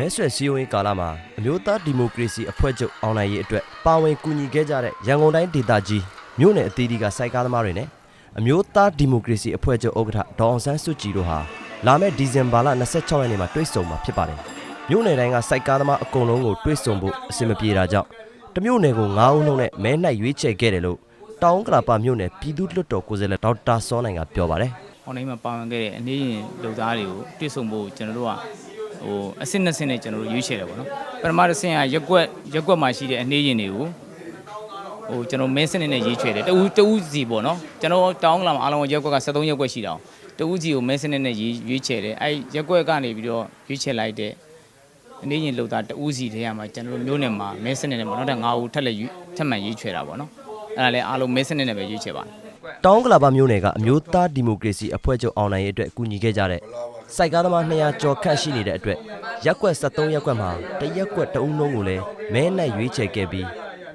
မဲဆွယ်စည်းရုံးရေးကာလမှာအမျိုးသားဒီမိုကရေစီအဖွဲ့ချုပ်အောင်နိုင်ရေးအတွက်ပါဝင်ကူညီခဲ့ကြတဲ့ရန်ကုန်တိုင်းဒေသကြီးမြို့နယ်အသီးသီးကစိုက်ကားသမားတွေနဲ့အမျိုးသားဒီမိုကရေစီအဖွဲ့ချုပ်ဥက္ကဋ္ဌဒေါအောင်ဆန်းစုကြည်တို့ဟာလာမယ့်ဒီဇင်ဘာလ26ရက်နေ့မှာတွေ့ဆုံမှာဖြစ်ပါတယ်။မြို့နယ်တိုင်းကစိုက်ကားသမားအကုန်လုံးကိုတွေ့ဆုံဖို့အဆင်မပြေတာကြောင့်တမြို့နယ်ကို9ဦးလုံးနဲ့မဲနှိုက်ရွေးချယ်ခဲ့တယ်လို့တောင်ကလာပါမြို့နယ်ပြည်သူ့လွှတ်တော်ကိုယ်စားလှယ်ဒေါက်တာစောနိုင်ကပြောပါတယ်။ဟောင်းတိုင်းမှာပါဝင်ခဲ့တဲ့အနေရင်လူသားတွေကိုတွေ့ဆုံဖို့ကျွန်တော်တို့က ဟိုအစစ်နှစ်ဆင့်နဲ့ကျွန်တော်တို့ရွေးချယ်တယ်ပေါ့နော်ပထမတစ်ဆင့်ကရက်ကွက်ရက်ကွက်မှာရှိတဲ့အနေရင်တွေကိုဟိုကျွန်တော်မင်းစနစ်နဲ့ရွေးချယ်တယ်တဦးတဦးစီပေါ့နော်ကျွန်တော်တောင်းလာမှာအားလုံးရက်ကွက်က73ရက်ကွက်ရှိတာတဦးစီကိုမင်းစနစ်နဲ့ရွေးချယ်တယ်အဲရက်ကွက်ကနေပြီးတော့ရွေးချယ်လိုက်တဲ့အနေရင်လူသားတဦးစီထဲမှာကျွန်တော်တို့မျိုးနယ်မှာမင်းစနစ်နဲ့ပေါ့နော်တဲ့9ဦးထက်လက်ထက်မှန်ရွေးချယ်တာပေါ့နော်အဲ့ဒါလည်းအားလုံးမင်းစနစ်နဲ့ပဲရွေးချယ်ပါတယ်တောင်းကလာပါမျိုးနယ်ကအမျိုးသားဒီမိုကရေစီအဖွဲ့ချုပ်အောင်နိုင်ရေးအတွက်ကူညီခဲ့ကြတဲ့ စိုက်ကားသမား200ကျော်ခန့်ရှိနေတဲ့အတွက်ရက်ကွက်73ရက်ကွက်မှာတရက်ကွက်တအုံလုံးကိုလည်းမဲနှက်ရွေးချယ်ခဲ့ပြီး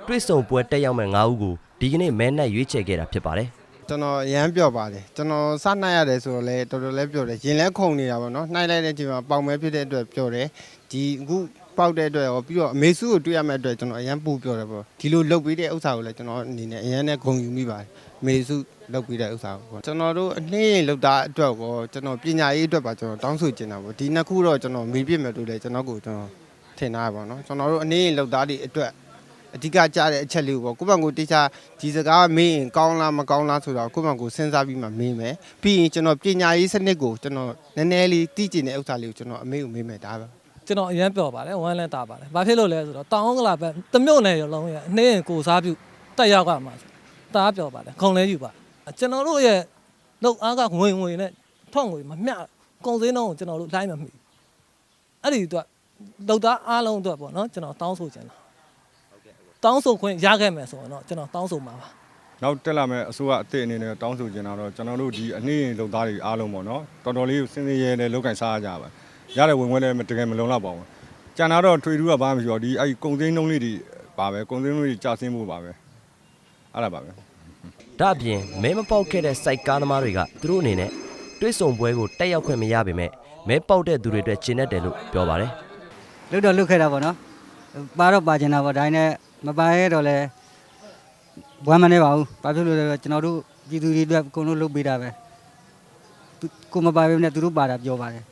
တွိဆုံပွဲတက်ရောက်မဲ့9ဦးကိုဒီကနေ့မဲနှက်ရွေးချယ်ခဲ့တာဖြစ်ပါတယ်ကျွန်တော်ရမ်းပြော့ပါတယ်ကျွန်တော်စနှိုက်ရတယ်ဆိုတော့လဲတော်တော်လေးပြော့တယ်ရင်လဲခုန်နေတာပေါ့နော်နှိုက်လိုက်တဲ့အချိန်မှာပေါင်မဲဖြစ်တဲ့အတွက်ပြော့တယ်ဒီအခုပေါက်တဲ့အတွက်ရောပြီးတော့အမေစုကိုတွေ့ရမယ့်အတွက်ကျွန်တော်အရန်ပူပြော့တယ်ပေါ့ဒီလိုလုတ်ပြီးတဲ့ဥစ္စာကိုလည်းကျွန်တော်အနေနဲ့အရန်နဲ့ဂုဏ်ယူမိပါတယ်အ မေစုလုတ်ပြီးတဲ့ဥစ္စာကိုပေါ့ကျွန်တော်တို့အနှင်းရင်လုတ်တာအတွက်ကိုကျွန်တော်ပညာရေးအတွက်ပါကျွန်တော်တောင်းဆိုချင်တာပေါ့ဒီနှစ်ခုတော့ကျွန်တော်မေးပြစ်မယ်လို့လည်းကျွန်တော်ကိုကျွန်တော်ထင်တာပါပေါ့နော်ကျွန်တော်တို့အနှင်းရင်လုတ်သားတွေအတွက်အဓိကကြားတဲ့အချက်လေးကိုပေါ့ကိုယ့်ဘက်ကိုတေချာဒီစကားမေးရင်ကောင်းလားမကောင်းလားဆိုတော့ကိုယ့်ဘက်ကိုစဉ်းစားပြီးမှမေးမယ်ပြီးရင်ကျွန်တော်ပညာရေးစနစ်ကိုကျွန်တော်နည်းနည်းလေးသိကျင်တဲ့ဥစ္စာလေးကိုကျွန်တော်အမေကိုမေးမယ်ဒါပဲကျွန်တော်အရင်ပြောပါတယ်ဝမ်းလဲတာပါတယ်ဘာဖြစ်လို့လဲဆိုတော့တောင်ကလာပဲတမြို့နယ်ရလုံးရဲ့အနှင်းရင်ကိုစားပြုတက်ရောက်ကမှာ တားပြောပါတယ်ခုံလဲယူပါကျွန်တော်တို့ရဲ့လောက်အားကငွေငွေနဲ့ထောက်ငွေမမျှကုန်စည်နှုန်းကိုကျွန်တော်တို့လိုက်မမီအဲ့ဒီအတွက်လောက်သားအားလုံးအတွက်ပေါ့နော်ကျွန်တော်တောင်းဆိုချင်တာတောင်းဆိုခွင့်ရခဲ့မယ်ဆိုရင်တော့ကျွန်တော်တောင်းဆိုမှာပါနောက်တက်လာမဲ့အစိုးရအသစ်အနေနဲ့တောင်းဆိုချင်တာတော့ကျွန်တော်တို့ဒီအနည်းရင်လုံသားတွေအားလုံးပေါ့နော်တော်တော်လေးစင်စင်ရဲရဲလောက်ကင်စားရကြပါရတဲ့ဝင်ဝင်လည်းတကယ်မလုံလောက်ပါဘူးကျန်တာတော့ထွေထူးကဘာမှမရှိတော့ဒီအဲ့ကုံသိန်းနှုံးလေးတွေပါပဲကုံသိန်းနှုံးလေးကြာဆင်းဖို့ပါပဲအဲ့ဒါပါပဲ ဒါအပြင်မဲမပေါက်ခဲ့တဲ့စိုက်ကားသမားတွေကသူတို့အနေနဲ့တွိဆုံပွဲကိုတက်ရောက်ခွင့်မရပေမဲ့မဲပေါက်တဲ့သူတွေအတွက်ကျင်းတတ်တယ်လို့ပြောပါတယ်လုတ်တော့လုတ်ခဲ့တာပေါ့နော်ပါတော့ပါကျင်တာပေါ့ဒါနဲ့မပါရဲတော့လဲဘွမ်းမနေပါဘူးဘာဖြစ်လို့လဲဆိုတော့ကျွန်တော်တို့ပြည်သူတွေအတွက်အကုန်လုံးလုတ်ပေးတာပဲသူကိုမပါဘဲနဲ့သူတို့ပါတာပြောပါတယ်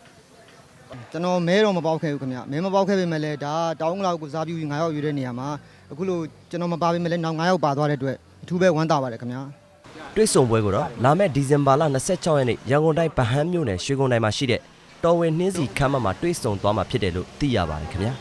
ကျွန်တော်မဲတော့မပေါက်ခဲ့ဘူးခင်ဗျမဲမပေါက်ခဲ့ပေမဲ့လည်းဒါတောင်းကလောက်ကိုစားပြီး9ယောက်ယူတဲ့နေရာမှာအခုလို့ကျွန်တော်မပါပေမဲ့လည်းနောက်9ယောက်ပါသွားတဲ့အတွက် အထူးပဲဝမ်းသာပါတယ်ခင်ဗျာတွိဆုံပွဲကိုတော့လာမယ့်ဒီဇင်ဘာလ26ရက်နေ့ရန်ကုန်တိုင်းဗဟန်းမြို့နယ်ရွှေကုန်းတိုင်းမှာရှိတဲ့တော်ဝင်နှင်းစီခမ်းမမှာတွိဆုံသွားမှာဖြစ်တယ်လို့သိရပါတယ်ခင်ဗျာ